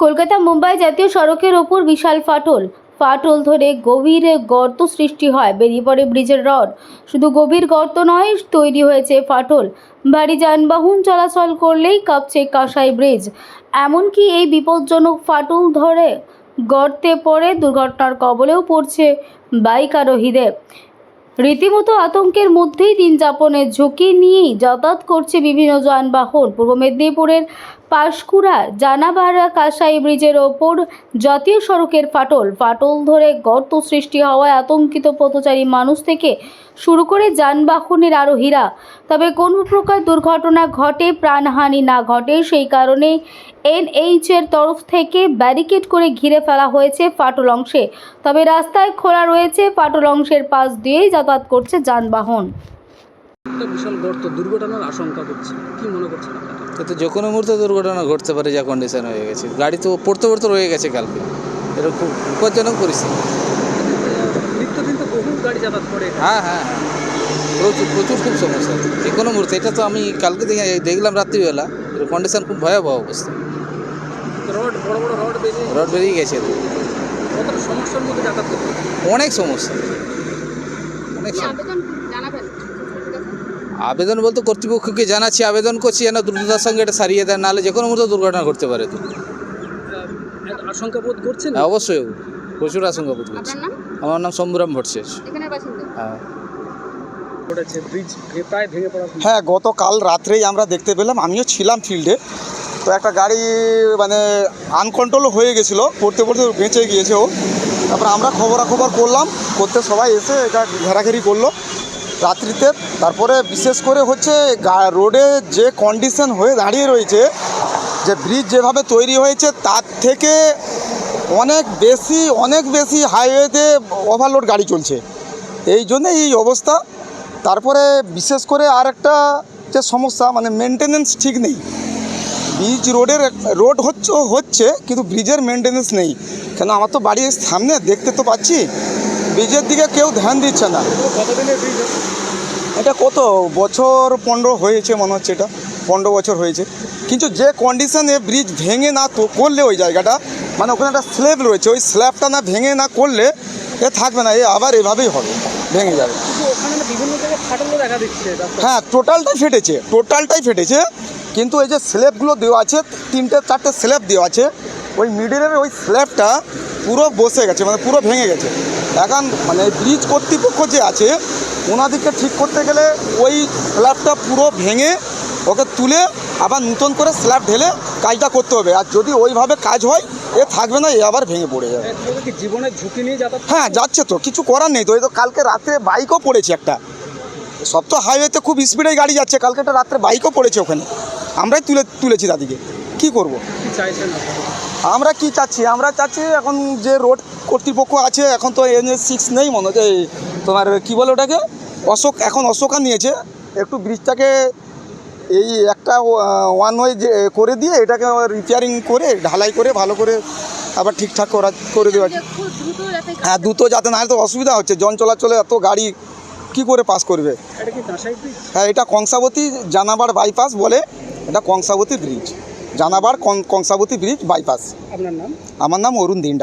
কলকাতা মুম্বাই জাতীয় সড়কের ওপর বিশাল ফাটল। ফাটল ধরে গভীর গর্ত সৃষ্টি হয়, বেরিয়ে পড়ে ব্রিজের রড। শুধু গভীর গর্ত নয়, তৈরি হয়েছে ফাটল। ভারী যানবাহন চলাচল করলেই কাঁপছে কাঁসাই ব্রিজ। এমনকি এই বিপজ্জনক ফাটল ধরে গর্তে পড়ে দুর্ঘটনার কবলেও পড়ছে বাইক আরোহীদের। রীতিমতো আতঙ্কের মধ্যেই দিন যাপনের ঝুঁকি নিয়েই যাতায়াত করছে বিভিন্ন যানবাহন। পূর্ব মেদিনীপুরের পাঁশকুড়া, জানাবাড়া, কাঁসাই ব্রিজের ওপর জাতীয় সড়কের ফাটল। ফাটল ধরে গর্ত সৃষ্টি হওয়ায় আতঙ্কিত পথচারী মানুষ থেকে শুরু করে যানবাহনের আরোহীরা। তবে কোনো প্রকার দুর্ঘটনা ঘটে, প্রাণহানি না ঘটে, সেই কারণে এনএইচ এর তরফ থেকে ব্যারিকেড করে ঘিরে ফেলা হয়েছে ফাটল অংশে। তবে রাস্তায় খোলা রয়েছে ফাটল অংশের পাশ দিয়েই যাতায়াত করছে যানবাহন। বিশাল গর্ত দুর্ঘটনার আশঙ্কা করছে। কি মনে করছেন আপনারা? যে কোনো মুহূর্তে দুর্ঘটনা ঘটতে পারে যা কন্ডিশন হয়ে গেছে। গাড়ি তো পড়তে পড়তে রয়ে গেছে কালকে। এটা খুব বিপজ্জনক পরিস্থিতি। নিত্যদিন তো বহু গাড়ি যাতায়াত করে হ্যাঁ হ্যাঁ হ্যাঁ। প্রচুর প্রচুর খুব সমস্যা। যে কোনো মুহূর্তে এটা তো আমি কালকে দেখে দেখলাম রাত্রিবেলা। কন্ডিশন খুব ভয়াবহ অবস্থা। রড বড় বড় রড বেরিয়ে রড বেরিয়ে গেছে। কতটা সমস্যার মধ্যে যাতায়াত অনেক সমস্যা। অনেক আবেদন বলতে কর্তৃপক্ষকে জানাচ্ছি আবেদন করছি যেন দ্রুততার সঙ্গে এটা সারিয়ে দেয় নাহলে যে কোনো মুহূর্তে দুর্ঘটনা ঘটতে পারে তো। আশঙ্কা বোধ করছেন? হ্যাঁ অবশ্যই। প্রচুর আশঙ্কা বোধ করছি। আমার নাম শম্ভুরাম ভট্টাচার্য হ্যাঁ। ঘটেছে ব্রিজ প্রায় ভেঙে হ্যাঁ গতকাল রাত্রেই আমরা দেখতে পেলাম আমিও ছিলাম ফিল্ডে। তো একটা গাড়ি মানে আনকন্ট্রোল হয়ে গেছিল, পড়তে পড়তে বেঁচে গিয়েছে ও। তারপর আমরা খবরাখবর করলাম, করতে সবাই এসে এটা ঘেরাঘেরি করল। রাত্রিতে, তারপরে বিশেষ করে হচ্ছে রোডে যে কন্ডিশন হয়ে দাঁড়িয়ে রয়েছে, যে ব্রিজ যেভাবে তৈরি হয়েছে, তার থেকে অনেক বেশি অনেক বেশি হাইওয়েতে ওভারলোড গাড়ি চলছে। এই জন্য এই অবস্থা। তারপরে বিশেষ করে আর একটা যে সমস্যা মানে মেনটেনেন্স ঠিক নেই। ব্রিজ রোডের রোড হচ্ছে হচ্ছে কিন্তু ব্রিজের মেনটেনেন্স নেই। কেন আমার তো বাড়ির সামনে দেখতে তো পাচ্ছি ব্রিজের দিকে কেউ ধ্যান দিচ্ছে না। এটা কত? বছর পনেরো হয়েছে মনে হচ্ছে এটা পনেরো বছর হয়েছে। কিন্তু যে কন্ডিশনে ব্রিজ ভেঙে না তো করলে ওই জায়গাটা মানে ওখানে একটা স্ল্যাব রয়েছে ওই স্ল্যাবটা না ভেঙে না করলে এ থাকবে না এ আবার এভাবেই হবে ভেঙে যাবে। হ্যাঁ টোটালটাই ফেটেছে টোটালটাই ফেটেছে। কিন্তু এই যে স্ল্যাবগুলো দেওয়া আছে তিনটে চারটে স্ল্যাব দেওয়া আছে ওই মিডিলের ওই স্ল্যাবটা পুরো বসে গেছে মানে পুরো ভেঙে গেছে। এখন মানে ব্রিজ কর্তৃপক্ষ যে আছে ওনাদেরকে ঠিক করতে গেলে ওই স্ল্যাবটা পুরো ভেঙে ওকে তুলে আবার নতুন করে স্ল্যাব ঢেলে কাজটা করতে হবে। আর যদি ওইভাবে কাজ হয় এ থাকবে না এ আবার ভেঙে পড়ে যাবে। কি জীবনের ঝুঁকি নিয়ে হ্যাঁ যাচ্ছে তো কিছু করার নেই তো। এই তো কালকে রাত্রে বাইকও পড়েছে একটা। সব তো হাইওয়েতে খুব স্পিডে গাড়ি যাচ্ছে কালকে একটা রাত্রে বাইকও পড়েছে ওখানে। আমরাই তুলে তুলেছি তাদেরকে। কি করব। আমরা কি চাচ্ছি? আমরা চাচ্ছি এখন যে রোড কর্তৃপক্ষ আছে এখন তো এন এস সিক্স নেই মনে হচ্ছে। এই তোমার কী বলে ওটাকে? অশোক এখন অশোকা নিয়েছে। একটু ব্রিজটাকে এই একটা ওয়ান ওয়ে যে করে দিয়ে এটাকে রিপেয়ারিং করে ঢালাই করে ভালো করে আবার ঠিকঠাক করা করে দেওয়া হ্যাঁ দ্রুত যাতে না হলে তো অসুবিধা হচ্ছে। জন চলাচলে এত গাড়ি কি করে পাস করবে? হ্যাঁ এটা কংসাবতী জানাবার বাইপাস বলে। এটা কংসাবতী ব্রিজ জানাবার কংসাবতী ব্রিজ বাইপাস আপনার নাম? আমার নাম অরুণ দিন্ডা।